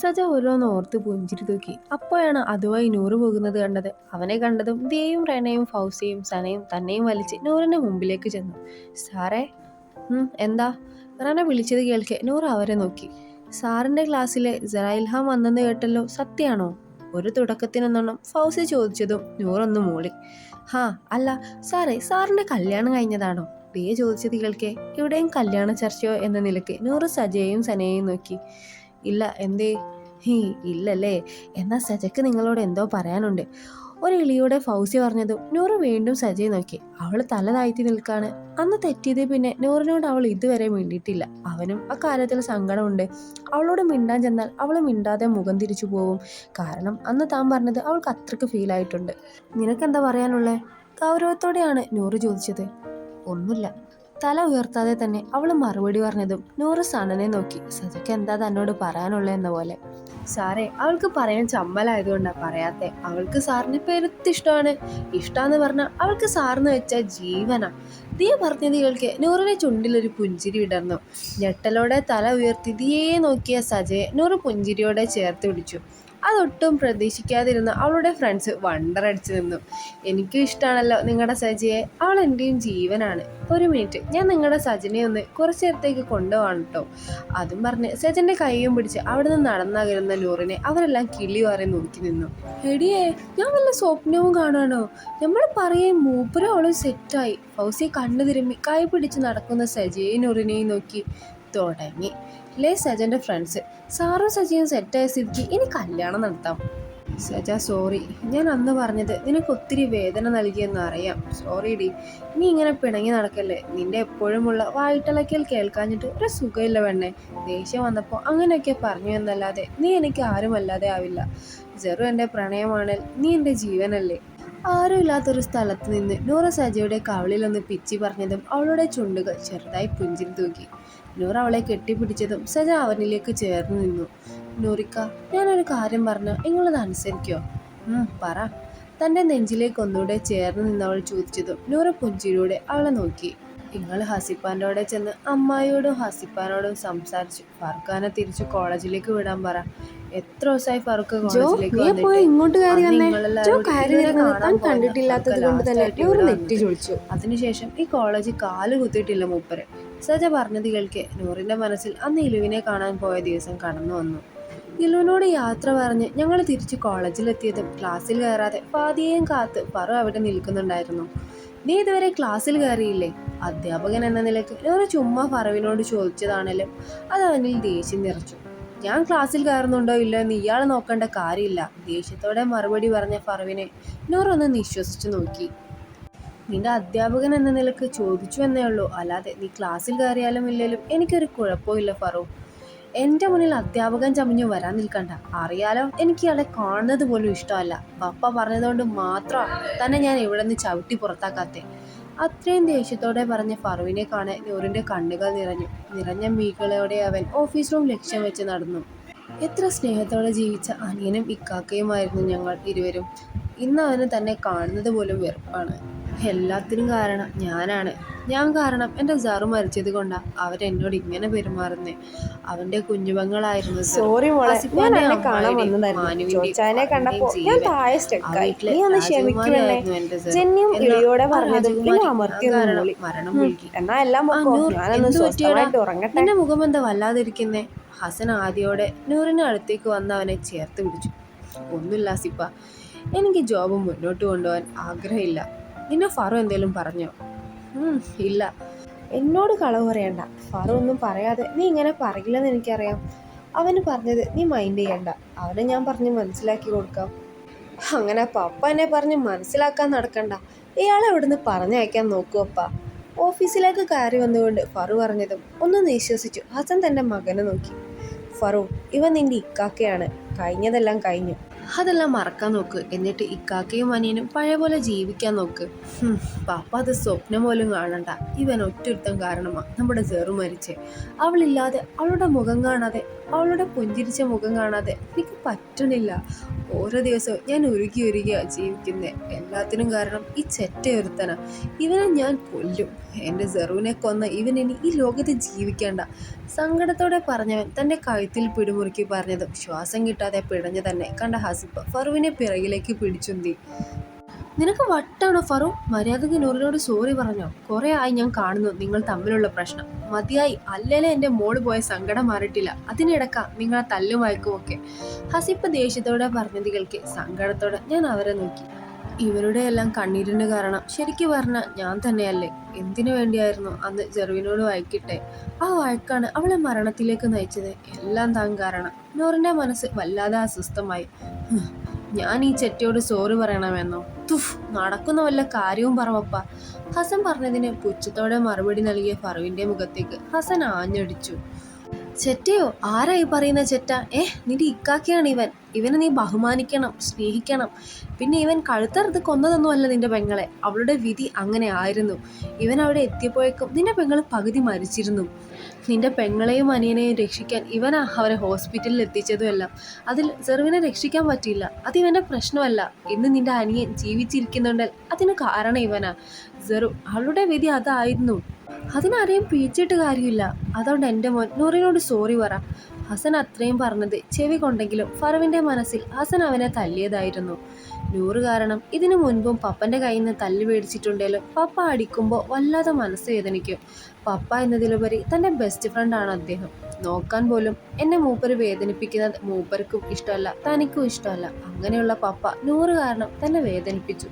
സജ ഓരോന്ന് ഓർത്ത് പുഞ്ചിരി തൂക്കി. അപ്പോഴാണ് അതുമായി നൂറ് പോകുന്നത് കണ്ടത്. അവനെ കണ്ടതും ദിയയും റേനയും ഫൗസിയും സനയും തന്നെയും വലിച്ച് നൂറിന്റെ മുമ്പിലേക്ക് ചെന്നു. സാറേ എന്താ? റന വിളിച്ചത് കേൾക്കെ. നൂറ് അവരെ നോക്കി. സാറിന്റെ ക്ലാസ്സിലെ ജറൈൽഹാം വന്നെന്ന് കേട്ടല്ലോ. സത്യാണോ? ഒരു തുടക്കത്തിനെന്നോണം ഫൗസി ചോദിച്ചതും നൂറൊന്ന് മൂളി. ഹാ അല്ല. സാറേ സാറിന്റെ കല്യാണം കഴിഞ്ഞതാണോ? ദിയ ചോദിച്ചത് കേൾക്കെ. ഇവിടെയും കല്യാണ ചർച്ചയോ എന്ന നിലയ്ക്ക് നൂറ് സജയെയും സനയെയും നോക്കി. ഇല്ല എന്തേ? ഹീ ഇല്ലല്ലേ. എന്നാൽ സജയ്ക്ക് നിങ്ങളോട് എന്തോ പറയാനുണ്ട്. ഒരു ഇളിയുടെ ഫൗസി പറഞ്ഞതും നൂറ് വീണ്ടും സജയെ നോക്കി. അവൾ തല താഴ്ത്തി നിൽക്കാണ്. അന്ന് തെറ്റിയത് പിന്നെ നൂറിനോട് അവൾ ഇതുവരെ മിണ്ടിയിട്ടില്ല. അവനും ആ അക്കാര്യത്തിൽ സങ്കടമുണ്ട്. അവളോട് മിണ്ടാൻ ചെന്നാൽ അവൾ മിണ്ടാതെ മുഖം തിരിച്ചു പോവും. കാരണം അന്ന് താൻ പറഞ്ഞത് അവൾക്ക് അത്രയ്ക്ക് ഫീൽ ആയിട്ടുണ്ട്. നിനക്കെന്താ പറയാനുള്ളത് ഗൗരവത്തോടെയാണ് നൂറ് ചോദിച്ചത്. ഒന്നുമില്ല. തല ഉയർത്താതെ തന്നെ അവൾ മറുപടി പറഞ്ഞതും നൂറ് സണനെ നോക്കി സജയ്ക്ക് എന്താ തന്നോട് പറയാനുള്ളത് എന്ന പോലെ. സാറേ അവൾക്ക് പറയാൻ ചമ്മലായതുകൊണ്ടാണ് പറയാത്തെ. അവൾക്ക് സാറിനെ പെരുത്ത് ഇഷ്ടമാണ്. ഇഷ്ടാന്ന് പറഞ്ഞാൽ അവൾക്ക് സാറിന് വെച്ച ജീവനാ. ദിയ പറഞ്ഞത് കേൾക്കെ. നൂറിനെ ചുണ്ടിലൊരു പുഞ്ചിരി വിടർന്നു. ഞെട്ടലോടെ തല ഉയർത്തി ദിയേ നോക്കിയ സജയെ നൂറ് പുഞ്ചിരിയോടെ ചേർത്ത് പിടിച്ചു. അതൊട്ടും പ്രതീക്ഷിക്കാതിരുന്ന അവളുടെ ഫ്രണ്ട്സ് വണ്ടർ വണ്ടറടിച്ചു നിന്നു. എനിക്കും ഇഷ്ടമാണല്ലോ നിങ്ങളുടെ സജിയെ. അവൾ എന്റെയും ജീവനാണ്. ഒരു മിനിറ്റ് ഞാൻ നിങ്ങളുടെ സജിനെ ഒന്ന് കുറച്ച് നേരത്തേക്ക് കൊണ്ടുപോകണം കേട്ടോ അതും പറഞ്ഞ് സജിന്റെ കൈയും പിടിച്ച് അവിടെ നിന്ന് നടന്നകരുന്ന നൂറിനെ അവരെല്ലാം കിളി വാറി നോക്കി നിന്നു. എടിയേ ഞാൻ വല്ല സ്വപ്നവും കാണാനോ? നമ്മൾ പറയേ മൂപ്പര അവളും സെറ്റായി ഫൗസി കണ്ണു തിരുമ്മി കൈ പിടിച്ച് നടക്കുന്ന സജിയെ നൂറിനെയും നോക്കി. തുടങ്ങി. ലേ സജന്റെ ഫ്രണ്ട്സ് സാറും സജിയും സെറ്റായ സ്ഥിതിക്ക് ഇനി കല്യാണം നടത്താം. സജ സോറി ഞാൻ അന്ന് പറഞ്ഞത് നിനക്ക് ഒത്തിരി വേദന നൽകിയെന്ന് അറിയാം. സോറി ഡി നീ ഇങ്ങനെ പിണങ്ങി നടക്കല്ലേ? നിന്റെ എപ്പോഴുമുള്ള വായിട്ടിളക്കൽ കേൾക്കാഞ്ഞിട്ട് ഒരു സുഖമില്ല വെണ്ണേ ദേഷ്യം വന്നപ്പോൾ അങ്ങനെയൊക്കെ പറഞ്ഞു എന്നല്ലാതെ നീ എനിക്ക് ആരുമല്ലാതെ ആവില്ല. ജെറു എന്റെ പ്രണയമാണേൽ നീ എന്റെ ജീവനല്ലേ? ആരുമില്ലാത്തൊരു സ്ഥലത്ത് നിന്ന് നൂറ സജയുടെ കവളിലൊന്ന് പിച്ചി പറഞ്ഞതും അവളുടെ ചുണ്ടുകൾ ചെറുതായി പുഞ്ചിൽ തൂക്കി. നൂറ അവളെ കെട്ടിപ്പിടിച്ചതും സജ അവനിലേക്ക് ചേർന്ന് നിന്നു. നൂറിക്ക ഞാനൊരു കാര്യം പറഞ്ഞു നിങ്ങളത് അനുസരിക്കോ? പറ. തന്റെ നെഞ്ചിലേക്ക് ഒന്നുകൂടെ ചേർന്ന് നിന്നവൾ ചോദിച്ചതും നൂറ പുഞ്ചിലൂടെ അവളെ നോക്കി. നിങ്ങൾ ഹസിപ്പാന്റെ ചെന്ന് അമ്മായിയോടും ഹസിപ്പാനോടും സംസാരിച്ചു ഫർഖാനെ തിരിച്ചു കോളേജിലേക്ക് വിടാൻ പറ. എത്ര ദിവസമായി ഫറുക്ക് കോളേജിലേക്ക്? ഇങ്ങോട്ട്. കണ്ടിട്ടില്ലാത്തത് അതിനുശേഷം ഈ കോളേജ് കാൽ കുത്തിയിട്ടില്ല മൂപ്പര്. സജ പറഞ്ഞത് കേൾക്കെ. നൂറിന്റെ മനസ്സിൽ അന്ന് ഇലുവിനെ കാണാൻ പോയ ദിവസം കടന്നു വന്നു. ഇലുവിനോട് യാത്ര പറഞ്ഞ് ഞങ്ങൾ തിരിച്ച് കോളേജിലെത്തിയതും ക്ലാസ്സിൽ കയറാതെ പാതിയേയും കാത്ത് പറു അവിടെ നിൽക്കുന്നുണ്ടായിരുന്നു. നീ ഇതുവരെ ക്ലാസ്സിൽ കയറിയില്ലേ? അധ്യാപകൻ എന്ന നിലയ്ക്ക് ഞാനൊരു ചുമ്മാ ഫറവിനോട് ചോദിച്ചതാണേലും അത് അവനിൽ ദേഷ്യം നിറച്ചു. ഞാൻ ക്ലാസ്സിൽ കയറുന്നുണ്ടോ ഇല്ലോ എന്ന് ഇയാൾ നോക്കേണ്ട കാര്യമില്ല. ദേഷ്യത്തോടെ മറുപടി പറഞ്ഞ ഫറവിനെ നൂറൊന്ന് നിശ്വസിച്ചു നോക്കി. നിന്റെ അധ്യാപകൻ എന്ന നിലയ്ക്ക് ചോദിച്ചു എന്നേ ഉള്ളൂ. അല്ലാതെ നീ ക്ലാസ്സിൽ കയറിയാലും ഇല്ലേലും എനിക്കൊരു കുഴപ്പമില്ല ഫറൂ. എന്റെ മുന്നിൽ അധ്യാപകൻ ചമഞ്ഞു വരാൻ നിൽക്കണ്ട. അറിയാലോ എനിക്ക് ഇയാളെ കാണുന്നത് പോലും ഇഷ്ടമല്ല. പപ്പ പറഞ്ഞതുകൊണ്ട് മാത്രം തന്നെ ഞാൻ ഇവിടെ നിന്ന് ചവിട്ടി പുറത്താക്കാത്തെ. അത്രയും ദേഷ്യത്തോടെ പറഞ്ഞ ഫറുവിനെ കാണാൻ നൂറിന്റെ കണ്ണുകൾ നിറഞ്ഞു. നിറഞ്ഞ മീകളോടെ അവൻ ഓഫീസ് റൂം ലക്ഷ്യം വെച്ച് നടന്നു. എത്ര സ്നേഹത്തോടെ ജീവിച്ച അനിയനും ഇക്കാക്കയുമായിരുന്നു ഞങ്ങൾ ഇരുവരും. ഇന്ന് അവന് തന്നെ കാണുന്നത് പോലും വെറുപ്പാണ്. എല്ലാത്തിനും കാരണം ഞാനാണ്. ഞാൻ കാരണം എന്റെ ജാറു മരിച്ചത് കൊണ്ടാണ് അവരെന്നോട് ഇങ്ങനെ പെരുമാറുന്നേ. അവന്റെ കുഞ്ഞുപങ്ങളായിരുന്നു സെറു. സോറി എന്റെ സെറു. മുഖം എന്താ വല്ലാതിരിക്കുന്നേ? ഹസൻ ആദ്യോടെ നൂറിന് അടുത്തേക്ക് വന്ന് അവനെ ചേർത്ത് പിടിച്ചു. ഒന്നുമില്ല സിപ്പ എനിക്ക് ജോബ് മുന്നോട്ട് കൊണ്ടുപോകാൻ ആഗ്രഹമില്ല. നിന്നെ ഫറു എന്തേലും പറഞ്ഞോ? ഇല്ല. എന്നോട് കളവ് പറയണ്ട. ഫറു ഒന്നും പറയാതെ നീ ഇങ്ങനെ പറയില്ലെന്ന് എനിക്കറിയാം. അവന് പറഞ്ഞത് നീ മൈൻഡ് ചെയ്യണ്ട. അവനെ ഞാൻ പറഞ്ഞ് മനസ്സിലാക്കി കൊടുക്കാം. അങ്ങനെ പപ്പ എന്നെ പറഞ്ഞ് മനസ്സിലാക്കാൻ നടക്കണ്ട. ഇയാളെ ഇവിടുന്ന് പറഞ്ഞയക്കാൻ നോക്കൂ അപ്പ. ഓഫീസിലേക്ക് കയറി വന്നുകൊണ്ട് ഫറു പറഞ്ഞതും ഒന്ന് നിശ്വസിച്ചു. ഹസൻ തന്റെ മകനെ നോക്കി. ഫറു ഇവ നിന്റെ ഇക്കാക്കയാണ്. കഴിഞ്ഞതെല്ലാം കഴിഞ്ഞു. അതെല്ലാം മറക്കാൻ നോക്ക്. എന്നിട്ട് ഇക്കാക്കയും അനിയനും പഴയ പോലെ ജീവിക്കാൻ നോക്ക്. പാപ്പ അത് സ്വപ്നം പോലും കാണണ്ട. ഇവൻ ഒറ്റൊരുത്തം കാരണമാ നമ്മുടെ ചെറു മരിച്ചേ. അവളില്ലാതെ അവളുടെ മുഖം കാണാതെ അവളുടെ പുഞ്ചിരിച്ച മുഖം കാണാതെ എനിക്ക് പറ്റണില്ല. ഓരോ ദിവസവും ഞാൻ ഉരുകി ഉരുകിയാ ജീവിക്കുന്നത് എല്ലാത്തിനും കാരണം ഈ ചെറ്റയൊരുത്തന. ഇവനെ ഞാൻ കൊല്ലും. എന്റെ സെറുവിനെ കൊന്ന ഇനി ഈ ലോകത്ത് ജീവിക്കേണ്ട. സങ്കടത്തോടെ പറഞ്ഞവൻ തന്റെ കഴുത്തിൽ പിടിമുറുക്കി പറഞ്ഞതും ശ്വാസം കിട്ടാതെ പിടഞ്ഞു തന്നെ കണ്ട ഹസിബ് ഫറുവിനെ പിറകിലേക്ക് പിടിച്ചുന്തി. നിനക്ക് വട്ടാണോ ഫറു? മര്യാദയ്ക്ക് നൂറിനോട് സോറി പറഞ്ഞോ? കുറെ ആയി ഞാൻ കാണുന്നു നിങ്ങൾ തമ്മിലുള്ള പ്രശ്നം. മതിയായി. അല്ലേലെ എന്റെ മോൾ പോയ സങ്കടം മാറിയിട്ടില്ല. അതിനിടക്ക നിങ്ങളെ തല്ലും വഴക്കും ഒക്കെ. ഹസിപ്പ് ദേഷ്യത്തോടെ പറഞ്ഞത് കേൾക്കെ. സങ്കടത്തോടെ ഞാൻ അവരെ നോക്കി. ഇവരുടെ എല്ലാം കണ്ണീരിന്റെ കാരണം. ശരിക്കും പറഞ്ഞാൽ ഞാൻ തന്നെയല്ലേ. എന്തിനു വേണ്ടിയായിരുന്നു അന്ന് ജെറുവിനോട് വഴക്കിട്ടെ? ആ വഴക്കാണ് അവളെ മരണത്തിലേക്ക് നയിച്ചത്. എല്ലാം താൻ കാരണം. നൂറിന്റെ മനസ്സ് വല്ലാതെ അസ്വസ്ഥമായി. ഞാൻ ഈ ചെറ്റിയോട് സോറി പറയണമെന്നോ? തുഫ് നടക്കുന്ന വല്ല കാര്യവും പറവപ്പ. ഹസൻ പറഞ്ഞതിന് പുച്ഛത്തോടെ മറുപടി നൽകിയ ഫറുവിന്റെ മുഖത്തേക്ക് ഹസൻ ആഞ്ഞടിച്ചു. ചെറ്റയോ ആരായി പറയുന്ന ചെറ്റ? ഏഹ് നിന്റെ ഇക്കാക്കിയാണ് ഇവൻ. ഇവനെ നീ ബഹുമാനിക്കണം സ്നേഹിക്കണം. പിന്നെ ഇവൻ കഴുത്തറുത്ത് കൊന്നതൊന്നുമല്ല നിന്റെ പെങ്ങളെ. അവളുടെ വിധി അങ്ങനെ ആയിരുന്നു. ഇവൻ അവിടെ എത്തിയപ്പോഴേക്കും നിന്റെ പെങ്ങൾ പകുതി മരിച്ചിരുന്നു. നിന്റെ പെങ്ങളെയും അനിയനെയും രക്ഷിക്കാൻ ഇവനാ അവരെ ഹോസ്പിറ്റലിൽ എത്തിച്ചതുമെല്ലാം. അതിൽ സെർവിനെ രക്ഷിക്കാൻ പറ്റിയില്ല. അത് ഇവന്റെ പ്രശ്നമല്ല. ഇന്ന് നിന്റെ അനിയൻ ജീവിച്ചിരിക്കുന്നുണ്ടെങ്കിൽ അതിന് കാരണം ഇവനാ. സെറു അവളുടെ വിധി അതായിരുന്നു. അതിനാരെയും പീച്ചിട്ട് കാര്യമില്ല. അതുകൊണ്ട് എന്റെ മോൻ നൂറിനോട് സോറി പറ. ഹസൻ അത്രയും പറഞ്ഞത് ചെവി കൊണ്ടെങ്കിലും ഫറവിന്റെ മനസ്സിൽ ഹസൻ അവനെ തല്ലിയതായിരുന്നു. നൂറ് കാരണം ഇതിനു മുൻപും പപ്പന്റെ കയ്യിൽ നിന്ന് തല്ല് മേടിച്ചിട്ടുണ്ടെങ്കിലും പപ്പ അടിക്കുമ്പോൾ വല്ലാതെ മനസ്സ് വേദനിക്കും. പപ്പ എന്നതിലുപരി തന്റെ ബെസ്റ്റ് ഫ്രണ്ട് ആണ് അദ്ദേഹം. നോക്കാൻ പോലും എന്നെ മൂപ്പര് വേദനിപ്പിക്കുന്നത് മൂപ്പർക്കും ഇഷ്ടമല്ല തനിക്കും ഇഷ്ടമല്ല. അങ്ങനെയുള്ള പപ്പ നൂറ് കാരണം തന്നെ വേദനിപ്പിച്ചു.